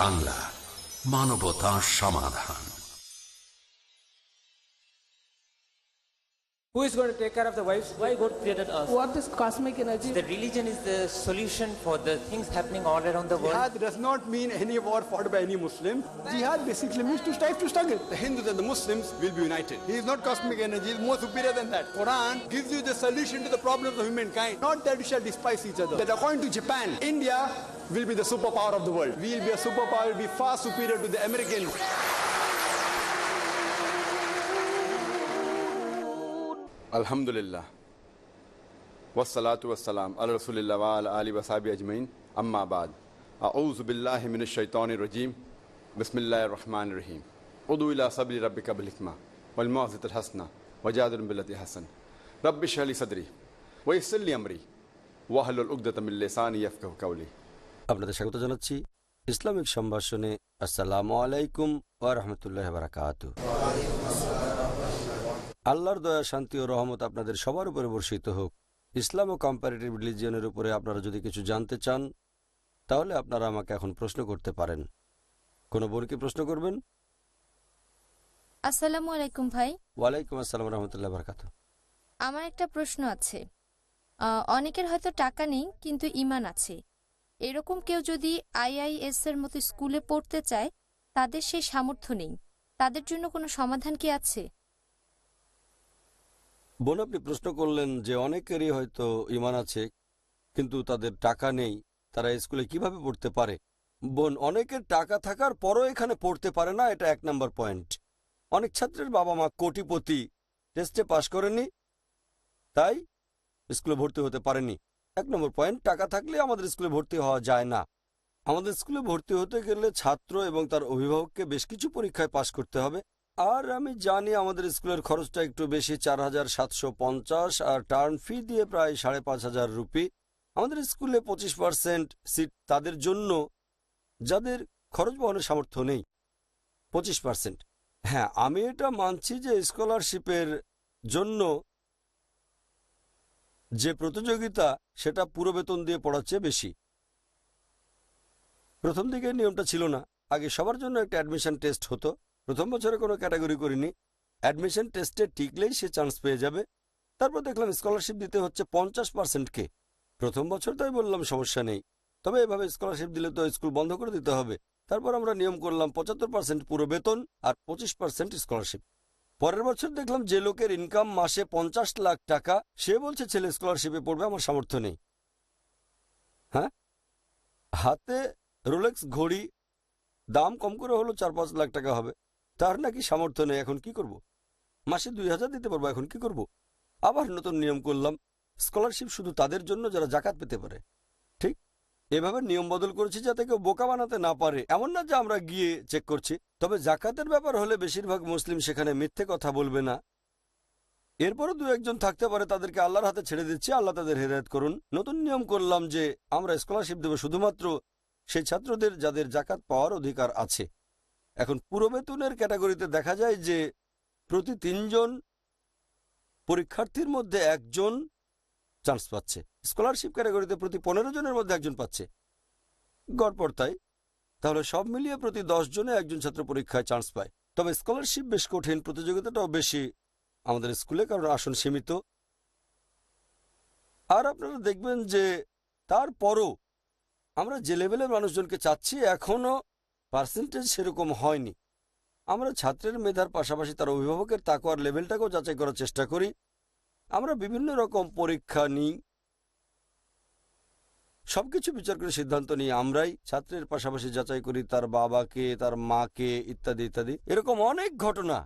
বাংলা মানবতা সমাধান Who is going to take care of the wives? Why God created us? What is cosmic energy? The religion is the solution for the things happening all around the world. Jihad does not mean any war fought by any Muslim. Jihad basically means to strive to struggle. The Hindus and the Muslims will be united. He is not cosmic energy, he is more superior than that. Quran gives you the solution to the problems of humankind. Not that we shall despise each other. That according to Japan, India will be the superpower of the world. We will be a superpower, be far superior to the Americans. الحمد للہ وسلاۃ وسلم الرسول اللہ علیہ وصاب اجمعین اما بعد اعوذ باللہ من الشیطان الرجیم بسم اللہ الرحمن الرحیم ادو اللہ صبر رب قبل حکمہ والمعزت الحسنہ وجاد البلت حسن رب شلی صدری ویسلی امری وحل العقدت من لسانی یفقہ قولی আপনাদের স্বাগত জানাচ্ছি Islamic সম্ভাষণে। আসসালামু আলাইকুম রাহমাতুল্লাহি ওয়া আল্লাহর দয়া শান্তি ও রহমত আপনাদের সবার উপরে বর্ষিত হোক। ইসলাম ও কম্পারেটিভ রিলিজিয়নের উপরে আপনারা যদি কিছু জানতে চান তাহলে আপনারা আমাকে এখন প্রশ্ন করতে পারেন। কোনো বোন কি প্রশ্ন করবেন? আসসালামু আলাইকুম ভাই। ওয়ালাইকুম আসসালাম রহমতুল্লাহ বারাকাত আমার একটা প্রশ্ন আছে। অনেকের হয়তো টাকা নেই কিন্তু ইমান আছে। এরকম কেউ যদি আইআইএস এর মতো স্কুলে পড়তে চায়, তাদের সেই সামর্থ্য নেই। তাদের জন্য কোনো সমাধান কি আছে? বোন, আপনি প্রশ্ন করলেন যে অনেকেরই হয়তো ইমান আছে, কিন্তু তাদের টাকা নেই। তারা স্কুলে কীভাবে পড়তে পারে? বোন, অনেকের টাকা থাকার পরও এখানে পড়তে পারে না, এটা এক নম্বর পয়েন্ট। অনেক ছাত্রের বাবা মা কোটিপতি টেস্টে পাশ করেনি, তাই স্কুলে ভর্তি হতে পারেনি। এক নম্বর পয়েন্ট টাকা থাকলে আমাদের স্কুলে ভর্তি হওয়া যায় না। আমাদের স্কুলে ভর্তি হতে গেলে ছাত্র এবং তার অভিভাবককে বেশ কিছু পরীক্ষায় পাশ করতে হবে। আর আমি জানি আমাদের স্কুলের খরচটা একটু বেশি, চার হাজার সাতশো পঞ্চাশ, আর টার্ন ফি দিয়ে প্রায় সাড়ে পাঁচ হাজার রুপি। আমাদের স্কুলে পঁচিশ পার্সেন্ট সিট তাদের জন্য, যাদের খরচ বহনের সামর্থ্য নেই। পঁচিশ পার্সেন্ট। হ্যাঁ আমি এটা মানছি যে স্কলারশিপের জন্য যে প্রতিযোগিতা সেটা পুরো বেতন দিয়ে পড়াচ্ছে বেশি। প্রথম দিকে নিয়মটা ছিল না। আগে সবার জন্য একটা অ্যাডমিশন টেস্ট হতো। প্রথম বছরে কোনো ক্যাটাগরি করিনি। অ্যাডমিশন টেস্টে টিকলেই সে চান্স পেয়ে যাবে। তারপর দেখলাম স্কলারশিপ দিতে হচ্ছে পঞ্চাশ পার্সেন্টকে প্রথম বছর তাই বললাম, সমস্যা নেই। তবে এভাবে স্কলারশিপ দিলে তো স্কুল বন্ধ করে দিতে হবে। তারপর আমরা নিয়ম করলাম পঁচাত্তর পার্সেন্ট পুরো বেতন আর পঁচিশ পার্সেন্ট স্কলারশিপ পরের বছর দেখলাম যে লোকের ইনকাম মাসে পঞ্চাশ লাখ টাকা, সে বলছে ছেলে স্কলারশিপে পড়বে, আমার সামর্থ্য নেই। হ্যাঁ? হাতে রোলেক্স ঘড়ি, দাম কম করে হলো চার পাঁচ লাখ টাকা হবে। তার নাকি সামর্থ্য নেই, এখন কি করব? মাসে দুই হাজার দিতে পারব, এখন কি করব? আবার নতুন নিয়ম করলাম স্কলারশিপ শুধু তাদের জন্য, যারা জাকাত পেতে পারে। এভাবে নিয়ম বদল করেছি যাতে কেউ বোকা বানাতে না পারে। এমন না যে আমরা গিয়ে চেক করছি, তবে জাকাতের ব্যাপার হলে বেশিরভাগ মুসলিম সেখানে মিথ্যে কথা বলবে না। এরপরও দু একজন থাকতে পারে, তাদেরকে আল্লাহর হাতে ছেড়ে দিচ্ছি, আল্লাহ তাদের হেদায়ত করুন। নতুন নিয়ম করলাম যে আমরা স্কলারশিপ দেবো শুধুমাত্র সেই ছাত্রদের যাদের জাকাত পাওয়ার অধিকার আছে। এখন পুরো বেতনের ক্যাটাগরিতে দেখা যায় যে প্রতি তিনজন পরীক্ষার্থীর মধ্যে একজন চান্স পাচ্ছে। স্কলারশিপ ক্যাটাগরিতে প্রতি পনেরো জনের মধ্যে একজন পাচ্ছে। গড়পড় তাই। তাহলে সব মিলিয়ে প্রতি দশ জনে একজন ছাত্র পরীক্ষায় চান্স পায়। তবে স্কলারশিপ বেশ কঠিন, প্রতিযোগিতাটাও বেশি আমাদের স্কুলে কারণ আসন সীমিত। আর আপনারা দেখবেন যে তারপরও আমরা যে লেভেলের মানুষজনকে চাচ্ছি এখনও পার্সেন্টেজ সেরকম হয়নি। আমরা ছাত্রের মেধার পাশাপাশি তার অভিভাবকের তাকওয়ার লেভেলটাকেও যাচাই করার চেষ্টা করি। আমরা বিভিন্ন রকম পরীক্ষা নিই। সবকিছু বিচার করে সিদ্ধান্ত নিই, আমরাই ছাত্রের পাশাপাশি যাচাই করি তার বাবাকে, তার মাকে ইত্যাদি ইত্যাদি। এরকম অনেক ঘটনা।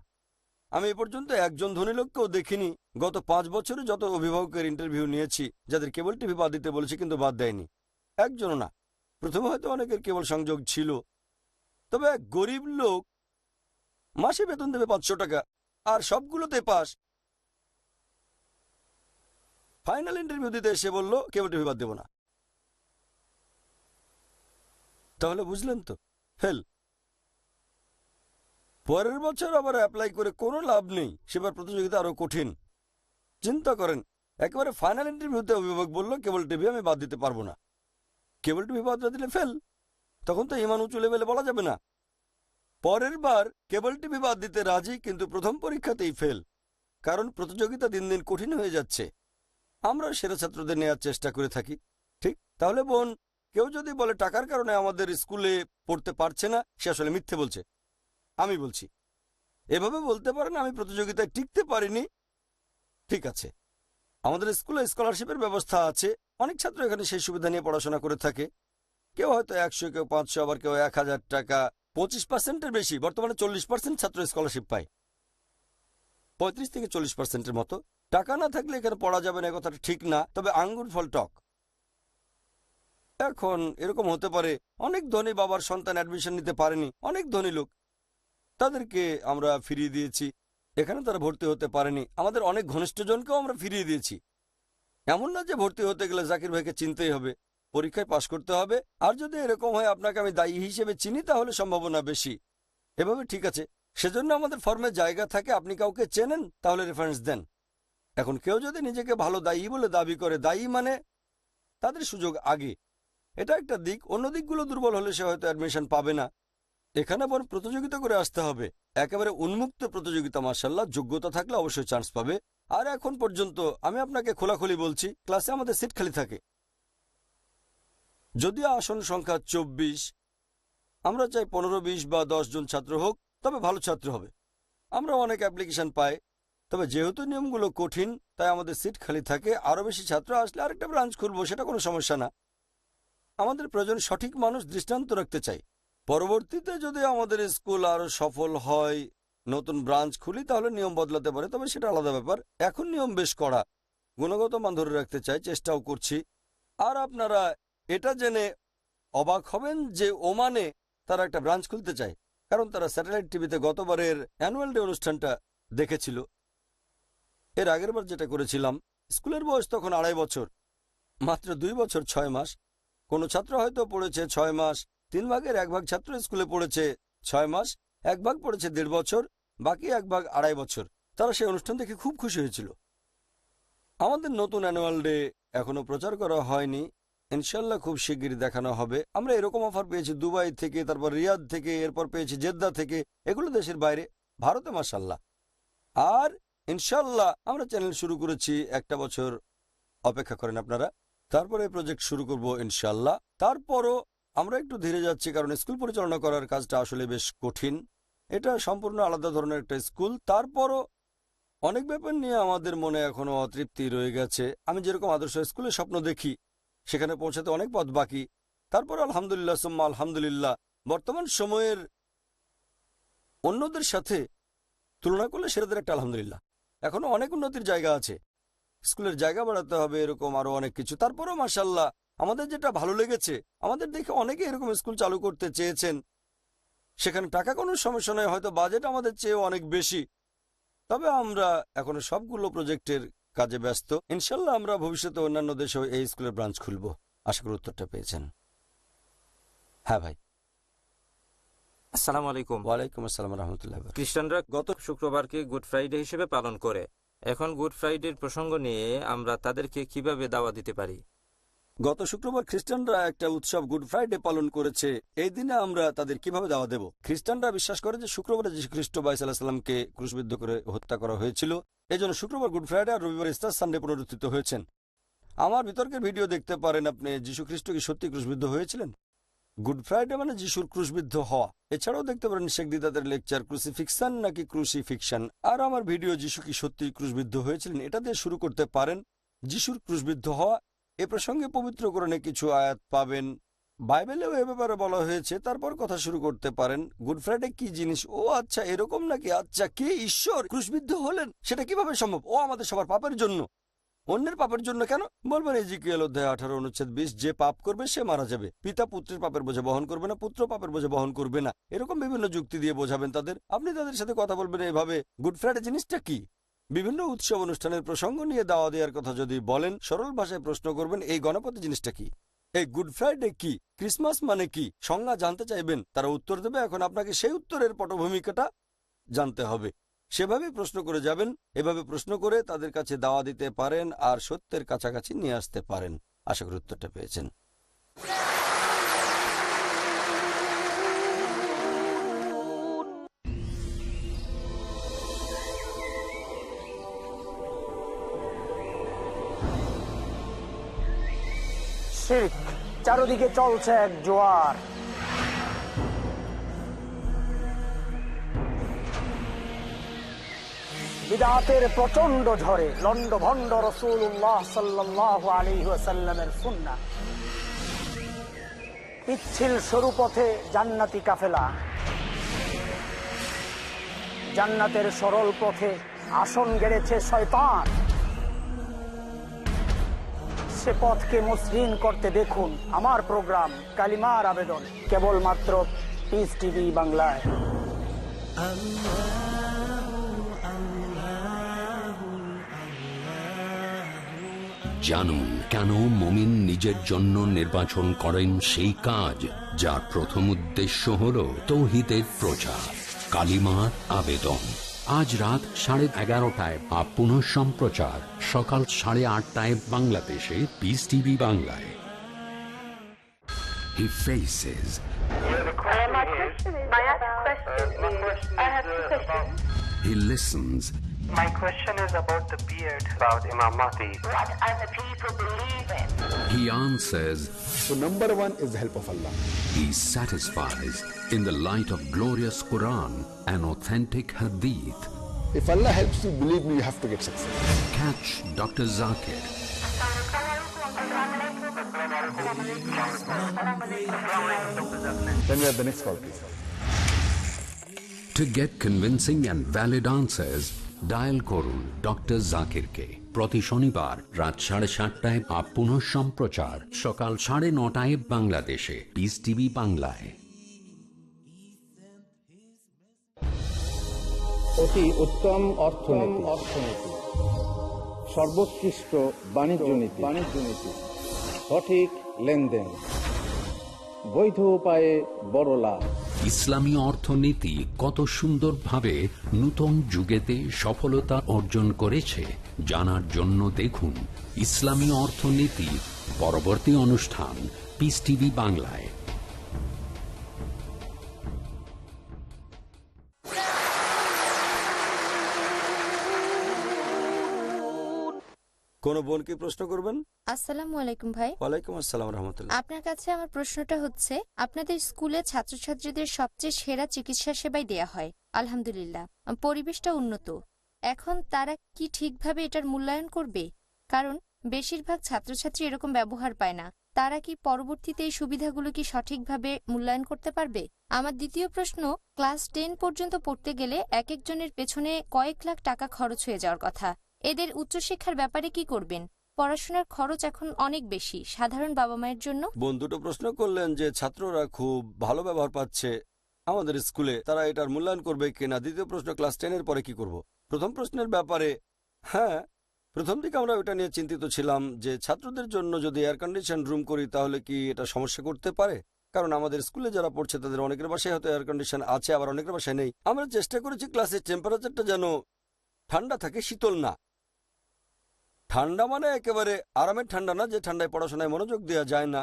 আমি এ পর্যন্ত একজন ধনী লোককেও দেখিনি। গত পাঁচ বছরে যত অভিভাবকের ইন্টারভিউ নিয়েছি, যাদের কেবল টিভি বাদ দিতে বলেছি কিন্তু বাদ দেয়নি, একজনও না। প্রথমে হয়তো অনেকের কেবল সংযোগ ছিল। তবে এক গরিব লোক মাসে বেতন দেবে পাঁচশো টাকা, আর সবগুলোতে পাস ফাইনাল ইন্টারভিউ দিতে এসে বলল কেবল টিভি বাদ দেবো না। তাহলে বুঝলেন তো? ফেল পরের বছর আবার অ্যাপ্লাই করে কোনো লাভ নেই, সেবার প্রতিযোগিতা আরও কঠিন। চিন্তা করেন, একেবারে ফাইনাল ইন্টারভিউতে অভিভাবক বলল, কেবল টিভি আমি বাদ দিতে পারব না। কেবল টিভি বাদ না দিলে ফেল তখন তো ইমান উঁচু লেভেলে বলা যাবে না। পরের বার, কেবল টিভি বাদ দিতে রাজি, কিন্তু প্রথম পরীক্ষাতেই ফেল কারণ প্রতিযোগিতা দিন দিন কঠিন হয়ে যাচ্ছে। আমরা সেরা ছাত্রদের নেওয়ার চেষ্টা করে থাকি, ঠিক? তাহলে বোন, কেউ যদি বলে, টাকার কারণে আমাদের স্কুলে পড়তে পারছে না, সে আসলে মিথ্যে বলছে। আমি বলছি। এভাবে বলতে পারেন, আমি প্রতিযোগিতায় টিকতে পারিনি। ঠিক আছে। আমাদের স্কুলে স্কলারশিপের ব্যবস্থা আছে। অনেক ছাত্র এখানে সেই সুবিধা নিয়ে পড়াশোনা করে থাকে। কেউ হয়তো একশো, কেউ পাঁচশো, আবার কেউ এক হাজার টাকা, পঁচিশ পার্সেন্টের বেশি, বর্তমানে চল্লিশ পার্সেন্ট ছাত্র স্কলারশিপ পায়। পঁয়ত্রিশ থেকে চল্লিশ পার্সেন্টের মতো। টাকা না থাকলে এখানে পড়া যাবে না কথাটা ঠিক না। তবে আঙ্গুর ফল টক। এখন এরকম হতে পারে, অনেক ধনী বাবার সন্তান অ্যাডমিশন নিতে পারেনি, অনেক ধনী লোক। তাদেরকে আমরা ফিরিয়ে দিয়েছি। এখানে তারা ভর্তি হতে পারেনি। আমাদের অনেক ঘনিষ্ঠজনকেও আমরা ফিরিয়ে দিয়েছি। এমন না যে ভর্তি হতে গেলে জাকির ভাইকে চিনতেই হবে। পরীক্ষায় পাশ করতে হবে। আর যদি এরকম হয়, আপনাকে আমি দায়ী হিসেবে চিনি, তাহলে সম্ভাবনা বেশি। এভাবে ঠিক আছে। সেজন্য আমাদের ফর্মে জায়গা থাকে, আপনি কাউকে চেনেন, তাহলে রেফারেন্স দেন। এখন কেউ যদি নিজেকে ভালো দায়ী বলে দাবি করে, দায়ী মানে তাদের সুযোগ আগে। এটা একটা দিক। অন্য দিকগুলো দুর্বল হলে সে হয়তো অ্যাডমিশন পাবে না। এখানে বরং প্রতিযোগিতা করে আসতে হবে। একেবারে উন্মুক্ত প্রতিযোগিতা মার্শাল্লাহ যোগ্যতা থাকলে অবশ্যই চান্স পাবে। আর এখন পর্যন্ত আমি আপনাকে খোলাখুলি বলছি ক্লাসে আমাদের সিট খালি থাকে। যদিও আসন সংখ্যা চব্বিশ, আমরা চাই পনেরো, বিশ বা দশ জন ছাত্র হোক, তবে ভালো ছাত্র হবে। আমরা অনেক অ্যাপ্লিকেশন পাই। তবে যেহেতু নিয়মগুলো কঠিন, তাই আমাদের সিট খালি থাকে আরও বেশি ছাত্র আসলে আরেকটা ব্রাঞ্চ খুলবো, সেটা কোনো সমস্যা না। আমাদের প্রয়োজন সঠিক মানুষ দৃষ্টান্ত রাখতে চাই। পরবর্তীতে যদি আমাদের স্কুল আরও সফল হয়, নতুন ব্রাঞ্চ খুলি, তাহলে নিয়ম বদলাতে পারে, তবে সেটা আলাদা ব্যাপার। এখন নিয়ম বেশ কড়া। গুণগত মান ধরে রাখতে চাই, চেষ্টাও করছি। আর আপনারা এটা জেনে অবাক হবেন যে ওমানে তারা একটা ব্রাঞ্চ খুলতে চায়, কারণ তারা স্যাটেলাইট টিভিতে গতবারের অ্যানুয়াল ডে অনুষ্ঠানটা দেখেছিল। এর আগের বার যেটা করেছিলাম, স্কুলের বয়স তখন আড়াই বছর। মাত্র দুই বছর ছয় মাস। কোনো ছাত্র হয়তো পড়েছে ছয় মাস, তিন ভাগের এক ভাগ ছাত্র স্কুলে পড়েছে ছয় মাস, এক ভাগ পড়েছে দেড় বছর, বাকি এক ভাগ আড়াই বছর। তারা সেই অনুষ্ঠান দেখে খুব খুশি হয়েছিল। আমাদের নতুন অ্যানুয়াল ডে এখনও প্রচার করা হয়নি। ইনশাল্লাহ খুব শিগগিরই দেখানো হবে। আমরা এরকম অফার পেয়েছি দুবাই থেকে, তারপর রিয়াদ থেকে, এরপর পেয়েছি জেদ্দা থেকে। এগুলো দেশের বাইরে। ভারতে মাসাল্লাহ আর ইনশাল্লাহ আমরা চ্যানেল শুরু করেছি একটা বছর অপেক্ষা করেন আপনারা। তারপরে প্রজেক্ট শুরু করব ইনশাল্লাহ তারপরও আমরা একটু ধীরে যাচ্ছি কারণ স্কুল পরিচালনা করার কাজটা আসলে বেশ কঠিন। এটা সম্পূর্ণ আলাদা ধরনের একটা স্কুল তারপরও অনেক ব্যাপার নিয়ে আমাদের মনে এখনও অতৃপ্তি রয়ে গেছে। আমি যেরকম আদর্শ স্কুলের স্বপ্ন দেখি, সেখানে পৌঁছাতে অনেক পথ বাকি। তারপর আলহামদুলিল্লাহ, সুম্মা আলহামদুলিল্লাহ। বর্তমান সময়ের অন্যদের সাথে তুলনা করলে সেটাদের একটা আলহামদুলিল্লাহ। এখনও অনেক উন্নতির জায়গা আছে। স্কুলের জায়গা বাড়াতে হবে এরকম আরও অনেক কিছু। তারপরেও মাসাল্লাহ আমাদের যেটা ভালো লেগেছে, আমাদের দেখে অনেকে এরকম স্কুল চালু করতে চেয়েছেন। সেখানে টাকা কোনো সমস্যা নয়, হয়তো বাজেট আমাদের চেয়ে অনেক বেশি। তবে আমরা এখনও সবগুলো প্রজেক্টের কাজে ব্যস্ত। ইনশাল্লাহ আমরা ভবিষ্যতে অন্যান্য দেশেও এই স্কুলের ব্রাঞ্চ খুলব। আশা করি উত্তরটা পেয়েছেন। হ্যাঁ ভাই। আসসালামু আলাইকুম। ওয়ালাইকুম আসসালাম রহমতুল্লাহ খ্রিস্টানরা গত শুক্রবারকে গুড ফ্রাইডে হিসেবে পালন করে। এখন গুড ফ্রাইডের প্রসঙ্গ নিয়ে আমরা তাদেরকে কীভাবে দাওয়া দিতে পারি? গত শুক্রবার খ্রিস্টানরা একটা উৎসব গুড ফ্রাইডে পালন করেছে। এই দিনে আমরা তাদের কীভাবে দাওয়া দেব? খ্রিস্টানরা বিশ্বাস করে যে শুক্রবারে যীশু খ্রিস্ট বাইস আলাহিসাল্লামকে ক্রুশবিদ্ধ করে হত্যা করা হয়েছিল। এই জন্য শুক্রবার গুড ফ্রাইডে আর রবিবার ইস্টার সানডে পুনরুত্থিত হয়েছেন। আমার বিতর্কের ভিডিও দেখতে পারেন আপনি। যীশু খ্রিস্ট কি সত্যি ক্রুশবিদ্ধ হয়েছিলেন? গুড ফ্রাইডে মানে যিশুর ক্রুশবিদ্ধ হওয়া। এছাড়াও দেখতে পারেন শেখ দিদাদের লেকচার ক্রুসিফিকশন নাকি ক্রুসিফিকশন আর আমার ভিডিও যিশু কি সত্যি ক্রুশবিদ্ধ হয়েছিলেন, এটা দিয়ে শুরু করতে পারেন। যিশুর ক্রুশবিদ্ধ হওয়া, এ প্রসঙ্গে পবিত্র পবিত্রকরণে কিছু আয়াত পাবেন। বাইবেলেও এ ব্যাপারে বলা হয়েছে, তারপর কথা শুরু করতে পারেন। গুড ফ্রাইডে কি জিনিস? ও আচ্ছা এরকম নাকি? আচ্ছা কে ঈশ্বর ক্রুশবিদ্ধ হলেন? সেটা কীভাবে সম্ভব? ও আমাদের সবার পাপের জন্য। অন্যের পাপের জন্য কেন? বলবেন এজিকিয়েল অধ্যায় আঠারো, অনুচ্ছেদ বিশ, যে পাপ করবে সে মারা যাবে। পিতা পুত্রের পাপের বোঝা বহন করবে না, পুত্র পাপের বোঝা বহন করবে না। এরকম বিভিন্ন যুক্তি দিয়ে বোঝাবেন তাদের। আপনি তাদের সাথে কথা বলবেন এভাবে গুড ফ্রাইডে জিনিসটা কি? বিভিন্ন উৎসব অনুষ্ঠানের প্রসঙ্গ নিয়ে দাওয়া দেওয়ার কথা যদি বলেন, সরল ভাষায় প্রশ্ন করবেন, এই গণপতি জিনিসটা কি? এই গুড ফ্রাইডে কি? ক্রিসমাস মানে কি? সংজ্ঞা জানতে চাইবেন, তারা উত্তর দেবে। এখন আপনাকে সেই উত্তরের পটভূমিকাটা জানতে হবে। সেভাবে প্রশ্ন করে যাবেন, এভাবে প্রশ্ন করে তাদের কাছে দাওয়া দিতে পারেন আর সত্যের কাছাকাছি নিয়ে আসতে পারেন। আশা করি উত্তরটা পেয়েছেন। চারদিকে চলছে এক জোয়ার। বিদাতের প্রচণ্ড ঝড়ে লন্ড ভন্ড রসুল্লাহ সাল্লাহ আলী সাল্লামের সুন্না পিচ্ছিল সরু পথে জান্নাতি কাফেলা। জান্নাতের সরল পথে আসন গেড়েছে শয়তান। সে পথকে মসৃণ করতে দেখুন আমার প্রোগ্রাম, কালিমার আবেদন, কেবলমাত্র পিস টিভি বাংলায়। জানুন কেন মমিন নিজের জন্য নির্বাচন করেন সেই কাজ যার প্রথম উদ্দেশ্য হল তৌহিদের প্রচার। কালিমার আবেদন। আজ রাত সাড়ে এগারোটায় বা পুনঃ সম্প্রচার। সকাল সাড়ে আটটায় বাংলাদেশে পিস টিভি বাংলায়। He faces, My question is, my question is, I have two questions. he listens, My question is about the beard about Imam Mahdi. What are the people believe in. he answers, So number one is the help of Allah. he satisfies in the light of glorious Quran and authentic Hadith. If Allah helps you, believe me, you have to get success. Catch Dr. Zakir Then we have the next call, please. To get convincing and valid answers, dial করুন doctor জাকিরকে প্রতি শনিবার রাত সাড়ে সাতটায় বা পুনঃ সম্প্রচার সকাল সাড়ে নটায় বাংলাদেশে। পিস টিভি বাংলায়। অতি উত্তম অর্থনীতি। অর্থনীতি সর্বোৎকৃষ্ট বাণিজ্য নীতি বাণিজ্য নীতি। সঠিক লেনদেন। বৈধ উপায়ে বড় লাভ। ইসলামী অর্থনীতি কত সুন্দরভাবে নতুন যুগেতে সফলতা অর্জন করেছে, জানার জন্য দেখুন ইসলামী অর্থনীতি পরবর্তী অনুষ্ঠান পিস টিভি বাংলায়। কোনো বোন কি প্রশ্ন করবেন? আসসালামু আলাইকুম ভাই। ওয়ালাইকুম আসসালাম রহমতুল্লাহ। আপনার কাছে আমার প্রশ্নটা হচ্ছে আপনাদের স্কুলে ছাত্রছাত্রীদের সবচেয়ে সেরা চিকিৎসা সেবাই দেয়া হয়। আলহামদুলিল্লাহ পরিবেশটা উন্নত। এখন তারা কি ঠিকভাবে এটার মূল্যায়ন করবে? কারণ বেশিরভাগ ছাত্রছাত্রী এরকম ব্যবহার পায় না। তারা কি পরবর্তীতে এই সুবিধাগুলো কি সঠিকভাবে মূল্যায়ন করতে পারবে? আমার দ্বিতীয় প্রশ্ন ক্লাস টেন পর্যন্ত পড়তে গেলে এক একজনের পেছনে কয়েক লাখ টাকা খরচ হয়ে যাওয়ার কথা। এদের উচ্চশিক্ষার ব্যাপারে কি করবেন? পড়াশোনার খরচ এখন অনেক বেশি, সাধারণ বাবা মায়ের জন্য? বোন দুটো প্রশ্ন করলেন যে, ছাত্ররা খুব ভালো ব্যবহার পাচ্ছে আমাদের স্কুলে, তারা এটার মূল্যায়ন করবে কিনা? দ্বিতীয় প্রশ্ন, ক্লাস টেনের পরে কি করব? প্রথম প্রশ্নের ব্যাপারে হ্যাঁ প্রথম দিকে আমরা ওটা নিয়ে চিন্তিত ছিলাম যে, ছাত্রদের জন্য যদি এয়ার কন্ডিশন রুম করি, তাহলে কি এটা সমস্যা করতে পারে? কারণ আমাদের স্কুলে যারা পড়ছে, তাদের অনেকের বাসায় হয়তো এয়ার কন্ডিশন আছে, আবার অনেকের বাসায় নেই। আমরা চেষ্টা করেছি ক্লাসের টেম্পারেচারটা যেন ঠান্ডা থাকে, শীতল না। ঠান্ডা মানে একেবারে আরামের ঠান্ডা না, যে ঠান্ডায় পড়াশোনায় মনোযোগ দেওয়া যায় না।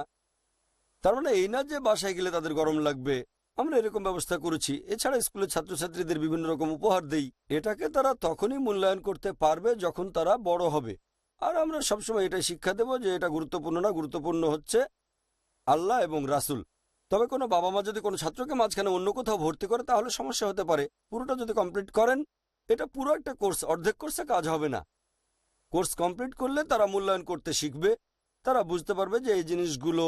তার মানে এই না যে বাসায় গেলে তাদের গরম লাগবে, আমরা এরকম ব্যবস্থা করেছি। এছাড়া স্কুলের ছাত্রছাত্রীদের বিভিন্ন রকম উপহার দেই। এটাকে তারা তখনই মূল্যায়ন করতে পারবে যখন তারা বড় হবে। আর আমরা সবসময় এটাই শিক্ষা দেব যে এটা গুরুত্বপূর্ণ না, গুরুত্বপূর্ণ হচ্ছে আল্লাহ এবং রাসুল। তবে কোনো বাবা মা যদি কোনো ছাত্রকে মাঝখানে অন্য কোথাও ভর্তি করে, তাহলে সমস্যা হতে পারে। পুরোটা যদি কমপ্লিট করেন, এটা পুরো একটা কোর্স, অর্ধেক কোর্সে কাজ হবে না। কোর্স কমপ্লিট করলে তারা মূল্যায়ন করতে শিখবে। তারা বুঝতে পারবে যে এই জিনিসগুলো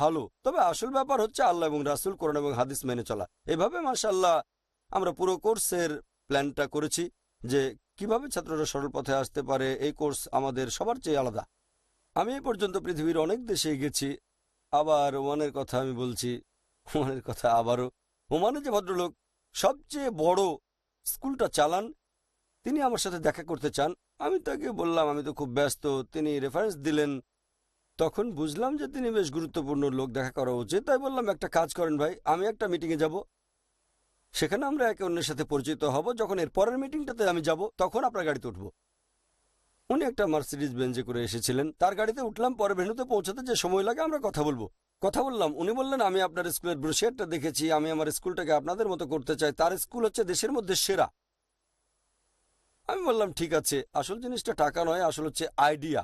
ভালো। তবে আসল ব্যাপার হচ্ছে আল্লাহ এবং রাসুল কোরআন এবং হাদিস মেনে চলা। এভাবে মাসাল্লাহ আমরা পুরো কোর্সের প্ল্যানটা করেছি যে কীভাবে ছাত্ররা সরল পথে আসতে পারে, এই কোর্স আমাদের সবার চেয়ে আলাদা। আমি এই পর্যন্ত পৃথিবীর অনেক দেশে গেছি, আবার ওমানের কথা আমি বলছি, ওমানের কথা আবারও। ওমানে যে ভদ্রলোক সবচেয়ে বড় স্কুলটা চালান, তিনি আমার সাথে দেখা করতে চান। আমি তাকে বললাম, আমি তো খুব ব্যস্ত। তিনি রেফারেন্স দিলেন। তখন বুঝলাম যে তিনি বেশ গুরুত্বপূর্ণ লোক, দেখা করা উচিত। তাই বললাম, একটা কাজ করেন ভাই, আমি একটা মিটিংয়ে যাব। সেখানে আমরা একে অন্যের সাথে পরিচিত হব। যখন এর পরের মিটিংটাতে আমি যাব, তখন আপনার গাড়িতে উঠব। উনি একটা মার্সিডিজ বেঞ্জে করে এসেছিলেন। তার গাড়িতে উঠলাম পরে ভেনুতে পৌঁছাতে যে সময় লাগে, আমরা কথা বলব। কথা বললাম, উনি বললেন, আমি আপনার স্কুলের ব্রোশিয়ারটা দেখেছি, আমি আমার স্কুলটাকে আপনাদের মতো করতে চাই। তার স্কুল হচ্ছে দেশের মধ্যে সেরা। আমি বললাম, ঠিক আছে, আসল জিনিসটা টাকা নয়, আসল হচ্ছে আইডিয়া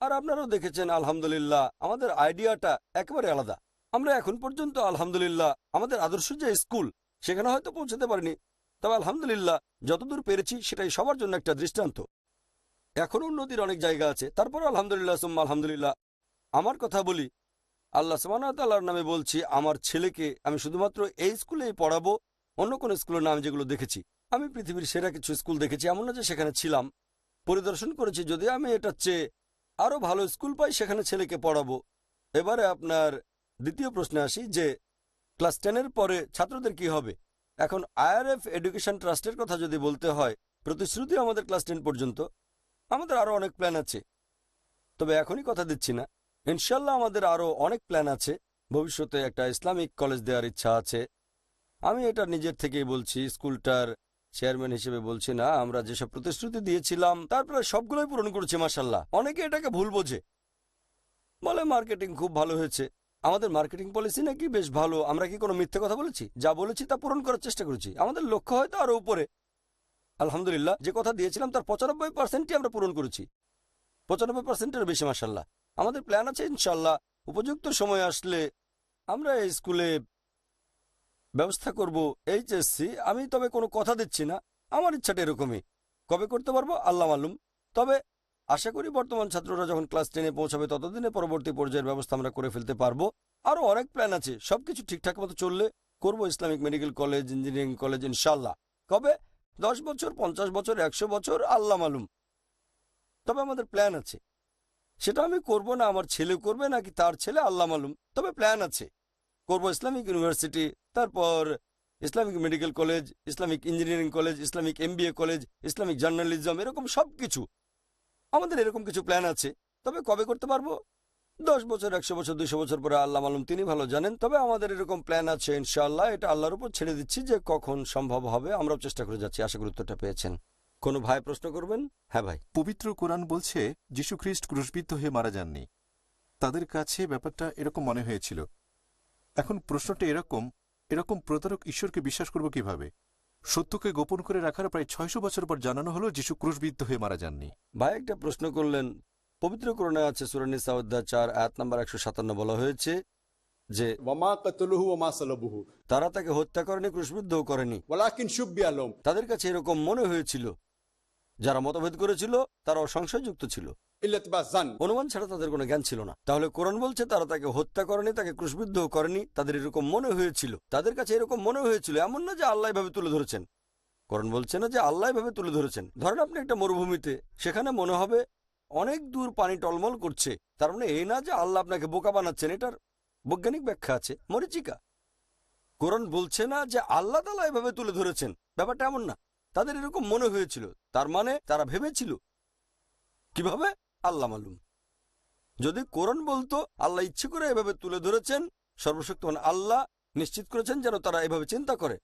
আর আপনারাও দেখেছেন, আলহামদুলিল্লাহ, আমাদের আইডিয়াটা একেবারে আলাদা। আমরা এখন পর্যন্ত, আলহামদুলিল্লাহ, আমাদের আদর্শ যে স্কুল, সেখানে হয়তো পৌঁছাতে পারিনি। তবে আলহামদুলিল্লাহ, যতদূর পেরেছি, সেটাই সবার জন্য একটা দৃষ্টান্ত। এখনও উন্নতির অনেক জায়গা আছে। তারপর আলহামদুলিল্লাহ, সুম্মা আলহামদুলিল্লাহ। আমার কথা বলি, আল্লাহ সুবাহতাল্লাহর নামে বলছি, আমার ছেলেকে আমি শুধুমাত্র এই স্কুলেই পড়াবো, অন্য কোনো স্কুলের নাম যেগুলো দেখেছি। আমি পৃথিবীর সেরা কিছু স্কুল দেখেছি, এমন না যে সেখানে ছিলাম। পরিদর্শন করেছি যদি আমি এটার চেয়ে আরও ভালো স্কুল পাই, সেখানে ছেলেকে পড়াবো। এবারে আপনার দ্বিতীয় প্রশ্নে আসি যে, ক্লাস টেনের পরে ছাত্রদের কি হবে? এখন আইআরএফ এডুকেশন ট্রাস্টের কথা যদি বলতে হয়, প্রতিশ্রুতি আমাদের ক্লাস টেন পর্যন্ত। আমাদের আরও অনেক প্ল্যান আছে। তবে এখনই কথা দিচ্ছি না। ইনশাল্লাহ আমাদের আরও অনেক প্ল্যান আছে। ভবিষ্যতে একটা ইসলামিক কলেজ দেওয়ার ইচ্ছা আছে। আমি এটা নিজের থেকেই বলছি, স্কুলটার চেয়ারম্যান হিসেবে বলছি, না, আমরা যেসব প্রতিশ্রুতি দিয়েছিলাম, তার প্রায় সবগুলোই পূরণ করেছি মাসাল্লাহ অনেকে এটাকে ভুল বোঝে। বলে, মার্কেটিং খুব ভালো হয়েছে। আমাদের মার্কেটিং পলিসি নাকি বেশ ভালো। আমরা কি কোনো মিথ্যে কথা বলেছি? যা বলেছি তা পূরণ করার চেষ্টা করেছি। আমাদের লক্ষ্য হয়তো আরও উপরে। আলহামদুলিল্লাহ, যে কথা দিয়েছিলাম তার পঁচানব্বই পার্সেন্টই আমরা পূরণ করেছি। পঁচানব্বই পার্সেন্টের বেশি মাসাল্লাহ আমাদের প্ল্যান আছে ইনশাল্লাহ উপযুক্ত সময় আসলে আমরা এই স্কুলে ব্যবস্থা করব, এইচএসসি, আমি তবে কোনো কথা দিচ্ছি না। আমার ইচ্ছাটা এরকমই। কবে করতে পারব? আল্লাহ মালুম। তবে আশা করি বর্তমান ছাত্ররা যখন ক্লাস টেনে পৌঁছাবে, ততদিনে পরবর্তী পর্যায়ের ব্যবস্থা আমরা করে ফেলতে পারব। আরও অনেক প্ল্যান আছে। সবকিছু ঠিকঠাক মতো চললে করব Islamic medical college, engineering college ইনশাল্লাহ কবে? দশ বছর, পঞ্চাশ বছর, একশো বছর, আল্লাহ মালুম। তবে আমাদের প্ল্যান আছে। সেটা আমি করব না। আমার ছেলে করবে নাকি তার ছেলে? আল্লাহ মালুম। তবে প্ল্যান আছে। করব ইসলামিক ইউনিভার্সিটি, তারপর Islamic medical college, Islamic engineering college, Islamic MBA college, Islamic journalism, এরকম সব কিছু। আমাদের এরকম কিছু প্ল্যান আছে, তবে কবে করতে পারব? দশ বছর, একশো বছর দুশো বছর পরে আল্লাহ মালুম, তিনি ভালো জানেন, তবে আমাদের এরকম প্ল্যান আছে, ইনশাআল্লাহ, এটা আল্লাহর উপর ছেড়ে দিচ্ছি যে কখন সম্ভব হবে, আমরাও চেষ্টা করে যাচ্ছি, আশা উত্তরটা পেয়েছেন। কোনো ভাই প্রশ্ন করবেন? হ্যাঁ ভাই। পবিত্র কোরআন বলছে, যীশুখ্রিস্ট ক্রুশবিদ্ধ হয়ে মারা যাননি। তাদের কাছে ব্যাপারটা এরকম মনে হয়েছিল। এখন প্রশ্নটা এরকম এরকম প্রতারক ঈশ্বরকে বিশ্বাস করব কীভাবে? সত্যকে গোপন করে রাখার প্রায় ছয়শো বছর পর জানানো হলো যীশু ক্রুশবিদ্ধ হয়ে মারা যাননি। ভাই একটা প্রশ্ন করলেন পবিত্র করণে আছে সুরানি সাউদ্দা চার আয়াত নাম্বার একশো সাতান্ন বলা হয়েছে যে তারা তাকে হত্যা করেনি ক্রুশবিদ্ধও করেনি। তাদের কাছে এরকম মনে হয়েছিল। যারা মতভেদ করেছিল তারাও সংশয়যুক্ত ছিল। অনুমান ছাড়া তাদের কোনো জ্ঞান ছিল না। তাহলে কোরআন বলছে তারা তাকে হত্যা করেনি তাকে ক্রুশবিদ্ধও করেনি তাদের এরকম মনে হয়েছিল। তাদের কাছে এরকম মনে হয়েছিল এমন না যে আল্লাহ ভাবে তুলে ধরেছেন। কোরআন বলছে না যে আল্লাহ ভাবে তুলে ধরেছেন। ধরেন আপনি একটা মরুভূমিতে সেখানে মনে হবে অনেক দূর পানি টলমল করছে। তার মানে এই না যে আল্লাহ আপনাকে বোকা বানাচ্ছেন এটার বৈজ্ঞানিক ব্যাখ্যা আছে মরিচিকা। কোরআন বলছে না যে আল্লাহ তালা এভাবে তুলে ধরেছেন। ব্যাপারটা এমন না। তাদের এরকম মনে হয়েছিল। তার মানে তারা ভেবেছিল, কীভাবে? আল্লাহ মালুম। যদি কোরআন বলতো, আল্লাহ ইচ্ছে করে এভাবে তুলে ধরেছেন, সর্বশক্তিমান আল্লাহ নিশ্চিত করেছেন যেন তারা এভাবে চিন্তা করে।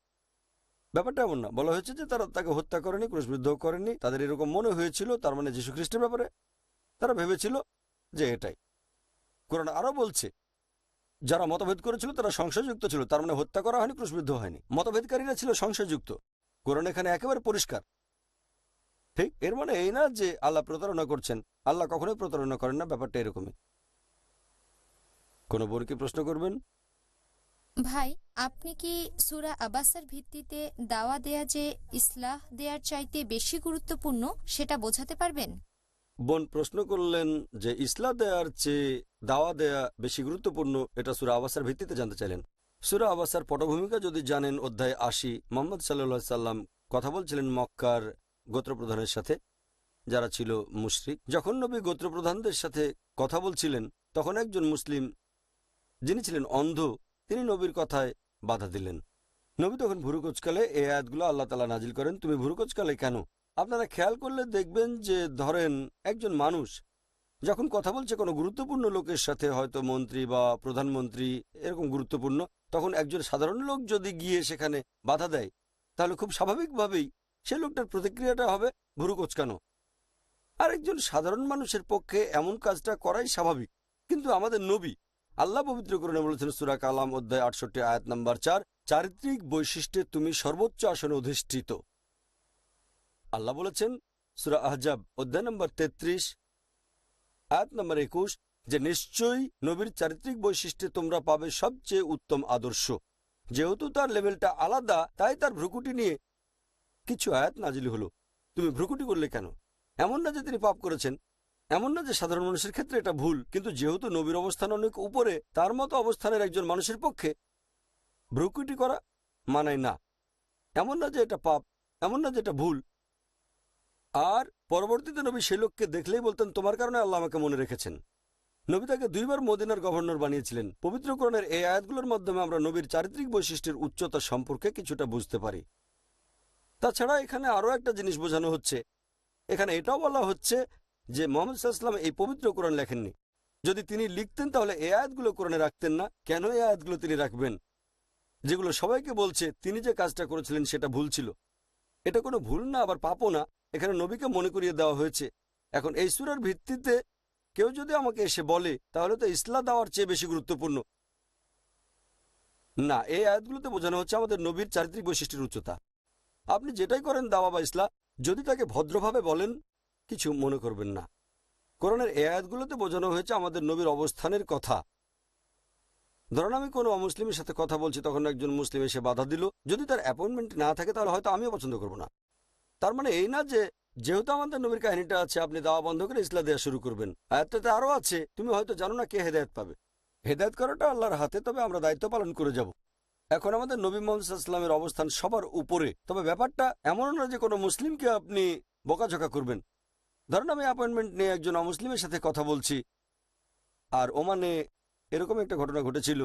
ব্যাপারটা এমন না। বলা হয়েছে যে তারা তাকে হত্যা করেনি ক্রুশবিদ্ধ করেনি। তাদের এরকম মনে হয়েছিল, তার মানে যীশু খ্রিস্টের ব্যাপারে তারা ভেবেছিল যে এটাই। কোরআন আরও বলছে, যারা মতভেদ করেছিল তারা সংশয়যুক্ত ছিল, তার মানে হত্যা করা হয়নি ক্রুশবিদ্ধ হয়নি। মতভেদকারীরা ছিল সংশয়যুক্ত। কোরআন এখানে একেবারে পরিষ্কার। ঠিক? এর মানে এই না যে আল্লাহ প্রতারণা করছেন। আল্লাহ কখনোই প্রতারণা করেন না ব্যাপারটা এরকমই। কোনো বোন কি প্রশ্ন করবেন? ভাই আপনি কি সুরা আবাসের ভিত্তিতে দাওয়া দেয়া যে ইসলাহ দেয়ার চাইতে বেশি গুরুত্বপূর্ণ সেটা বোঝাতে পারবেন? বোন প্রশ্ন করলেন যে ইসলা দেয়ার চেয়ে দাওয়া দেয়া বেশি গুরুত্বপূর্ণ এটা সুরা আবাসার ভিত্তিতে জানতে চাইলেন। সুরা আবাসার পটভূমিকা যদি জানেন, অধ্যায় আশি, মোহাম্মদ সাল্লা সাল্লাম কথা বলছিলেন মক্কার গোত্রপ্রধানের সাথে, যারা ছিল মুশরিক। যখন নবী গোত্রপ্রধানদের সাথে কথা বলছিলেন, তখন একজন মুসলিম, যিনি ছিলেন অন্ধ, তিনি নবীর কথায় বাধা দিলেন। নবী তখন ভুরুকোচকালে এই আয়াতগুলো আল্লাহ তালা নাজিল করেন, তুমি ভুরুকোচকালে কেন? আপনারা খেয়াল করলে দেখবেন যে, ধরেন একজন মানুষ যখন কথা বলছে, কোনো গুরুত্বপূর্ণ লোকের সাথে হয়তো মন্ত্রী বা প্রধানমন্ত্রী, এরকম গুরুত্বপূর্ণ তখন একজন সাধারণ লোক যদি গিয়ে সেখানে বাধা দেয়, তাহলে খুব স্বাভাবিকভাবেই সে লোকটার প্রতিক্রিয়াটা হবে ভুরু কোচকানো। আর একজন সাধারণ মানুষের পক্ষে এমন কাজটা করাই স্বাভাবিক। কিন্তু আমাদের নবী আল্লাহ পবিত্র করণে বলেছেন সুরা কালাম অধ্যায় আটষট্টি, আয়াত নাম্বার চার, চারিত্রিক বৈশিষ্ট্যে তুমি সর্বোচ্চ আসনে অধিষ্ঠিত। আল্লাহ বলেছেন সুরা আহজাব অধ্যায় নম্বর তেত্রিশ, আয়াত নম্বর একুশ যে নিশ্চয়ই নবীর চারিত্রিক বৈশিষ্ট্যে তোমরা পাবে সবচেয়ে উত্তম আদর্শ। যেহেতু তার লেভেলটা আলাদা, তাই তার ভ্রুকুটি নিয়ে কিছু আয়াত নাজিল হলো। তুমি ভ্রুকুটি করলে কেন? এমন না যে তিনি পাপ করেছেন। এমন না যে সাধারণ মানুষের ক্ষেত্রে এটা ভুল, কিন্তু যেহেতু নবীর অবস্থান অনেক উপরে, তার মতো অবস্থানের একজন মানুষের পক্ষে ভ্রুকুটি করা মানায় না। এমন না যে এটা পাপ, এমন না যে এটা ভুল। আর পরবর্তীতে নবী সেই লোককে দেখলেই বলতেন, তোমার কারণে আল্লাহ আমাকে মনে রেখেছেন। নবী তাকে দুইবার মদিনার গভর্নর বানিয়েছিলেন। পবিত্রকরণের এই আয়াতগুলোর মাধ্যমে আমরা নবীর চারিত্রিক বৈশিষ্ট্যের উচ্চতা সম্পর্কে কিছুটা বুঝতে পারি। তাছাড়া এখানে আরও একটা জিনিস বোঝানো হচ্ছে। এখানে এটাও বলা হচ্ছে যে মোহাম্মদ সাল্লাম এই পবিত্র কোরআন লেখেননি। যদি তিনি লিখতেন তাহলে এ আয়াতগুলো কোরআনে রাখতেন না, কেন এই আয়াতগুলো তিনি রাখবেন? যেগুলো সবাইকে বলছে, তিনি যে কাজটা করেছিলেন সেটা ভুল ছিল। এটা কোনো ভুল না, আবার পাপও না। এখানে নবীকে মনে করিয়ে দেওয়া হয়েছে। এখন এই সুরার ভিত্তিতে কেউ যদি আমাকে এসে বলে, তাহলে তো ইসলা দেওয়ার চেয়ে বেশি গুরুত্বপূর্ণ। না, এই আয়াতগুলোতে বোঝানো হচ্ছে আমাদের নবীর চারিত্রিক বৈশিষ্ট্যের উচ্চতা। আপনি যেটাই করেন দাওয়া বা ইসলা যদি তাকে ভদ্রভাবে বলেন, কিছু মনে করবেন না। কোরআনের এ আয়াতগুলোতে বোঝানো হয়েছে আমাদের নবীর অবস্থানের কথা। ধরুন আমি কোনো অমুসলিমের সাথে কথা বলছি, তখন একজন মুসলিম এসে বাধা দিল। যদি তার অ্যাপয়েন্টমেন্ট না থাকে, তাহলে হয়তো আমিও পছন্দ করব না। তার মানে এই না যে যেহেতু আমাদের নবীর কাহিনীটা আছে, আপনি দাওয়া বন্ধ করে ইসলা দেওয়া শুরু করবেন। আয়াতটাতে আরও আছে, তুমি হয়তো জানো না কে হেদায়ত পাবে। হেদায়ত করাটা আল্লাহর হাতে, তবে আমরা দায়িত্ব পালন করে যাব। এখন আমাদের নবী মোহাম্মদের অবস্থান সবার উপরে। তবে ব্যাপারটা এমন না যে কোনো মুসলিমকে আপনি বকাঝকা করবেন। ধরুন আমি অ্যাপয়েন্টমেন্ট নিয়ে একজন অমুসলিমের সাথে কথা বলছি, আর ওমানে এরকম একটা ঘটনা ঘটেছিল।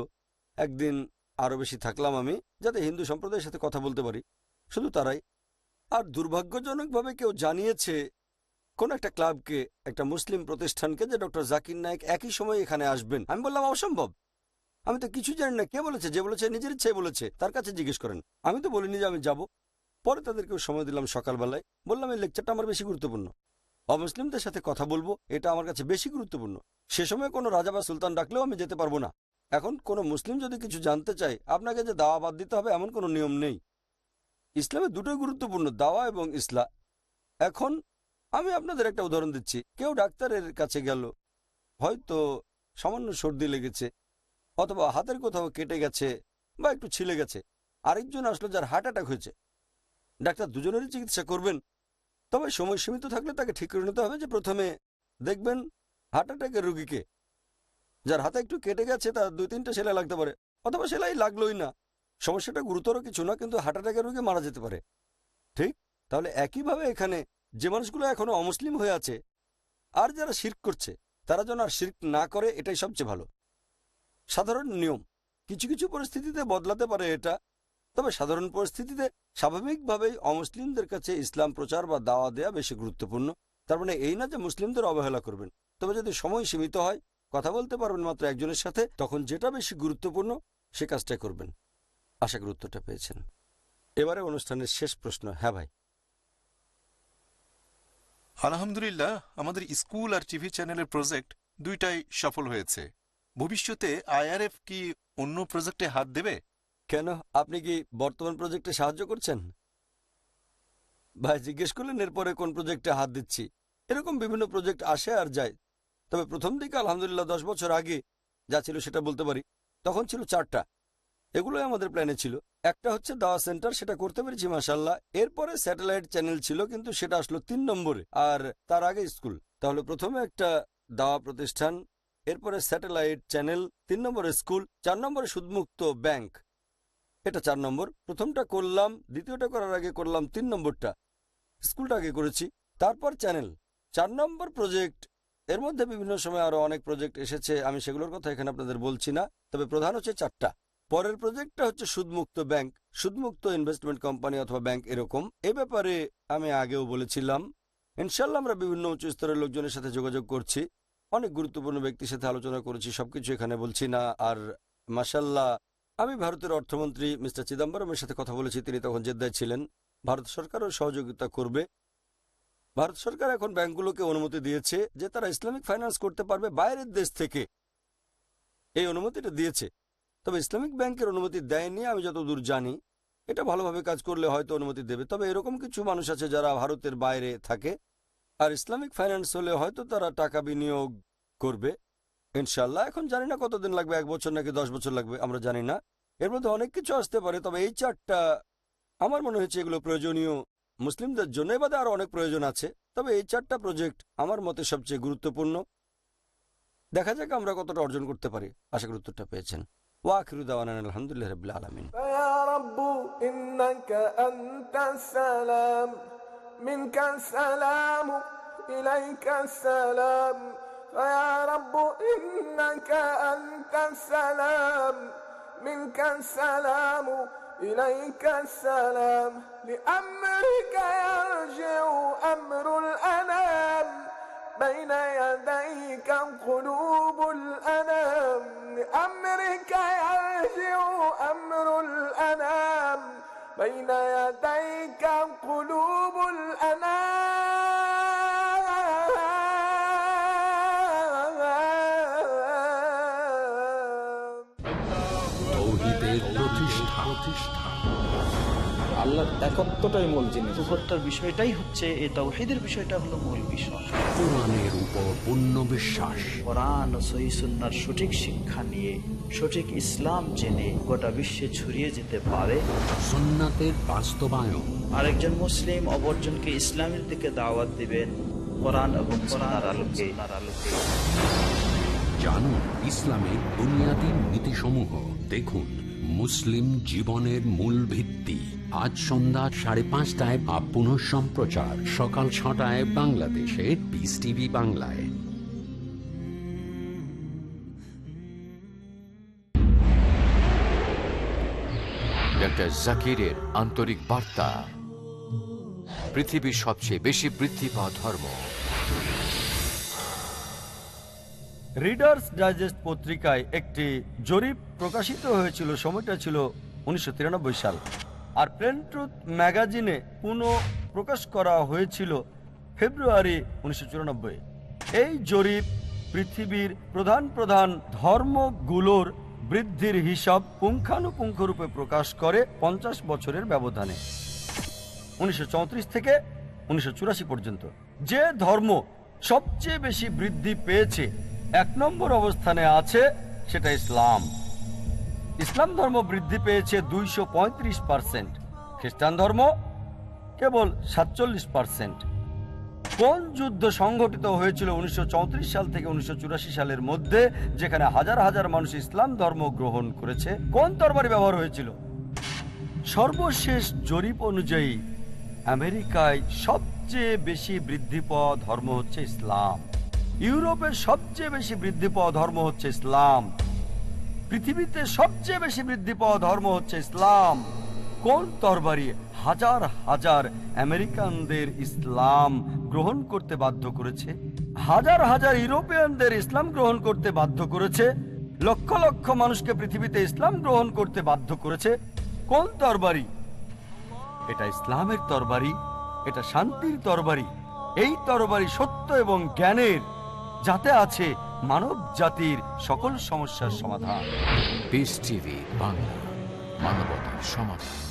একদিন আরও বেশি থাকলাম আমি, যাতে হিন্দু সম্প্রদায়ের সাথে কথা বলতে পারি। শুধু তারাই। আর দুর্ভাগ্যজনকভাবে কেউ জানিয়েছে, কোন একটা ক্লাবকে, একটা মুসলিম প্রতিষ্ঠানকে যে ডক্টর জাকির নায়ক একই সময় এখানে আসবেন। আমি বললাম, অসম্ভব। আমি তো কিছু জানি না। কে বলেছে? যে বলেছে, নিজের ইচ্ছাই বলেছে। তার কাছে জিজ্ঞেস করেন। আমি তো বলিনি যে আমি যাব। পরে তাদেরকেও সময় দিলাম সকালবেলায়। বললাম, এই লেকচারটা আমার বেশি গুরুত্বপূর্ণ। অমুসলিমদের সাথে কথা বলব। এটা আমার কাছে বেশি গুরুত্বপূর্ণ। সে সময় কোনো রাজা বা সুলতান ডাকলেও আমি যেতে পারব না। এখন কোনো মুসলিম যদি কিছু জানতে চায়, আপনাকে যে দাওয়া বাদ দিতে হবে, এমন কোনো নিয়ম নেই। ইসলামে দুটোই গুরুত্বপূর্ণ, দাওয়া এবং ইসলা। এখন আমি আপনাদের একটা উদাহরণ দিচ্ছি। কেউ ডাক্তারের কাছে গেল, হয়তো সামান্য সর্দি লেগেছে, অথবা হাতের কোথাও কেটে গেছে বা একটু ছিলে গেছে। আরেকজন আসলো যার হার্ট অ্যাটাক হয়েছে। ডাক্তার দুজনেরই চিকিৎসা করবেন, তবে সময় সীমিত থাকলে তাকে ঠিক করে নিতে হবে যে প্রথমে দেখবেন হার্ট অ্যাটাকের রুগীকে। যার হাতে একটু কেটে গেছে, তার দুই তিনটা সেলাই লাগতে পারে, অথবা সেলাই লাগলোই না। সমস্যাটা গুরুতর কিছু না, কিন্তু হার্ট অ্যাটাকের রোগে মারা যেতে পারে। ঠিক? তাহলে একইভাবে এখানে যে মানুষগুলো এখনও অমুসলিম হয়ে আছে, আর যারা শির্ক করছে, তারা যেন আর শির্ক না করে, এটাই সবচেয়ে ভালো। সাধারণ নিয়ম। কিছু কিছু পরিস্থিতিতে বদলাতে পারে এটা, তবে সাধারণ পরিস্থিতিতে স্বাভাবিকভাবেই অমুসলিমদের কাছে ইসলাম প্রচার বা দাওয়া দেয়া বেশি গুরুত্বপূর্ণ। তার মানে এই না যে মুসলিমদের অবহেলা করবেন, তবে যদি সময় সীমিত হয়, কথা বলতে পারবেন মাত্র একজনের সাথে, তখন যেটা বেশি গুরুত্বপূর্ণ, সে কাজটাই করবেন। আশা করি উত্তরটা পেয়েছেন। এবারে অনুষ্ঠানের শেষ প্রশ্ন হ্যাঁ ভাই। আলহামদুলিল্লাহ আমাদের স্কুল আর টিভি চ্যানেলের প্রজেক্ট দুইটাই সফল হয়েছে। ভবিষ্যতে আইআরএফ কি অন্য প্রজেক্টে হাত দেবে? কেন? আপনি কি বর্তমান প্রজেক্টে সাহায্য করছেন? ভাই জিজ্ঞেস করলেন এরপরে কোন প্রজেক্টে হাত দিচ্ছি? এরকম বিভিন্ন প্রজেক্ট আসে আর যায়। তবে প্রথম দিকে আলহামদুলিল্লাহ দশ বছর আগে যা ছিল সেটা বলতে পারি। তখন ছিল চারটা। এগুলোই আমাদের প্ল্যানে ছিল। একটা হচ্ছে দাওয়া সেন্টার সেটা করতে পেরেছি মাসাল্লাহ এরপরে স্যাটেলাইট চ্যানেল ছিল, কিন্তু সেটা আসলো তিন নম্বরে, আর তার আগে স্কুল তাহলে প্রথমে একটা দাওয়া প্রতিষ্ঠান, এরপরে স্যাটেলাইট চ্যানেল তিন নম্বরে স্কুল চার নম্বরে সুদমুক্ত ব্যাংক এটা চার নম্বর। প্রথমটা করলাম, দ্বিতীয়টা করার আগে করলাম তিন নম্বরটা। স্কুলটা আগে করেছি। তারপর চ্যানেল চার নম্বর প্রজেক্ট এর মধ্যে বিভিন্ন সময় আরও অনেক প্রজেক্ট এসেছে, আমি সেগুলোর কথা এখানে আপনাদের বলছি না, তবে প্রধান হচ্ছে চারটা। পরের প্রজেক্টটা হচ্ছে সুদমুক্ত ব্যাংক। সুদমুক্ত ইনভেস্টমেন্ট কোম্পানি অথবা ব্যাংক এরকম। এ ব্যাপারে আমি আগেও বলেছিলাম। ইনশাল্লাহ আমরা বিভিন্ন উচ্চ স্তরের লোকজনের সাথে যোগাযোগ করছি। অনেক গুরুত্বপূর্ণ ব্যক্তির সাথে আলোচনা করেছি। সবকিছু এখানে বলছি না। আর মাসাল্লাহ আমি ভারতের অর্থমন্ত্রী মিস্টার চিদম্বরমের সাথে কথা বলেছি। তিনি তখন জেদ্দায় ছিলেন। ভারত সরকারও সহযোগিতা করবে। ভারত সরকার এখন ব্যাংকগুলোকে অনুমতি দিয়েছে যে তারা ইসলামিক ফাইন্যান্স করতে পারবে বাইরের দেশ থেকে। এই অনুমতিটা দিয়েছে। তবে ইসলামিক ব্যাংকের অনুমতি দেয়নি, আমি যতদূর জানি। এটা ভালোভাবে কাজ করলে হয়তো অনুমতি দেবে। তবে এরকম কিছু মানুষ আছে যারা ভারতের বাইরে থাকে। আর ইসলামিক ফাইন্যান্স হলে হয়তো তারা টাকা বিনিয়োগ করবে। ইনশাল্লাহ এখন জানি না কতদিন লাগবে, এক বছর নাকি দশ বছর লাগবে, আমরা জানি না। এর মধ্যে অনেক কিছু আসতে পারে, তবে এই চারটা, আমার মনে হয়েছে এগুলো প্রয়োজনীয়। মুসলিমদের জন্য বাদে আরও অনেক প্রয়োজন আছে, তবে এই চারটা প্রজেক্ট আমার মতে সবচেয়ে গুরুত্বপূর্ণ। দেখা যাক আমরা কতটা অর্জন করতে পারি। আশা করি উত্তরটা পেয়েছেন। واخر دعوانا الحمد لله رب العالمين. يا رب إنك أنت السلام. منك السلام إليك السلام. فيا رب إنك أنت السلام. منك السلام إليك السلام. لأمرك يرجع أمر الأنام. بين يديك قلوب الأنام. لأمرك أمرك يرجع أمر الأنام بين يديك قلوب الأنام. আল্লাহর একত্বটাই মূল জিনিস। উপত্যার বিষয়টাই হচ্ছে এই তাওহীদের বিষয়টা হলো মূল বিষয়। কোরআনের উপর পূর্ণ বিশ্বাস। কোরআন ও সহি সঠিক শিক্ষা নিয়ে সঠিক ইসলাম জেনে গোটা বিশ্বে ছড়িয়ে যেতে পারে। সুন্নাতের বাস্তবায়ন। আরেকজন মুসলিম অপরজনকে ইসলামের দিকে দাওয়াত দিবেন কোরআন এবং কোরআন আলোকে। আলোকে। জানুন ইসলামের বুনিয়াদী নীতিসমূহ। দেখুন মুসলিম জীবনের মূল ভিত্তি। আজ সন্ধ্যা সাড়ে পাঁচটায় বা পুনঃ সম্প্রচার। সকাল ছটায় বাংলাদেশে পিস টিভি বাংলায়। ডক্টর জাকিরের আন্তরিক বার্তা। পৃথিবীর সবচেয়ে বেশি বৃদ্ধি পাওয়া ধর্ম। রিডার্স ডাইজেস্ট পত্রিকায় একটি জরিপ প্রকাশিত হয়েছিল সময়টা ছিল উনিশশো তিরানব্বই সাল। আর প্লেন ট্রুথ ম্যাগাজিনে পুনঃ প্রকাশ করা হয়েছিল ফেব্রুয়ারি উনিশশো এই জরিপ পৃথিবীর প্রধান প্রধান ধর্মগুলোর বৃদ্ধির হিসাব পুঙ্খানুপুঙ্খরূপে প্রকাশ করে পঞ্চাশ বছরের ব্যবধানে। উনিশশো চৌত্রিশ থেকে উনিশশো চুরাশি পর্যন্ত। যে ধর্ম সবচেয়ে বেশি বৃদ্ধি পেয়েছে, এক নম্বর অবস্থানে আছে সেটা ইসলাম। ইসলাম ধর্ম বৃদ্ধি পেয়েছে দুইশো পঁয়ত্রিশ খ্রিস্টান ধর্ম কেবল সাতচল্লিশ কোন যুদ্ধ সংঘটিত হয়েছিল উনিশশো চৌত্রিশ সাল থেকে উনিশশো চুরাশি সালের মধ্যে, যেখানে হাজার হাজার মানুষ ইসলাম ধর্ম গ্রহণ করেছে? কোন তরবারি ব্যবহার হয়েছিল? সর্বশেষ জরিপ অনুযায়ী, আমেরিকায় সবচেয়ে বেশি বৃদ্ধি পাওয়া ধর্ম হচ্ছে ইসলাম। ইউরোপের সবচেয়ে বেশি বৃদ্ধি পাওয়া ধর্ম হচ্ছে ইসলাম। পৃথিবীতে সবচেয়ে বেশি বৃদ্ধি পাওয়া ধর্ম হচ্ছে ইসলাম। কোন তরবারি হাজার হাজার আমেরিকানদের ইসলাম গ্রহণ করতে বাধ্য করেছে? হাজার হাজার ইউরোপিয়ানদের ইসলাম গ্রহণ করতে বাধ্য করেছে? লক্ষ লক্ষ মানুষকে পৃথিবীতে ইসলাম গ্রহণ করতে বাধ্য করেছে? কোন তরবারি? এটা ইসলামের তরবারি, এটা শান্তির তরবারি। এই তরবারি সত্য এবং জ্ঞানের, যাতে আছে মানব জাতির সকল সমস্যার সমাধান। বাংলা মানবতার সমাধান।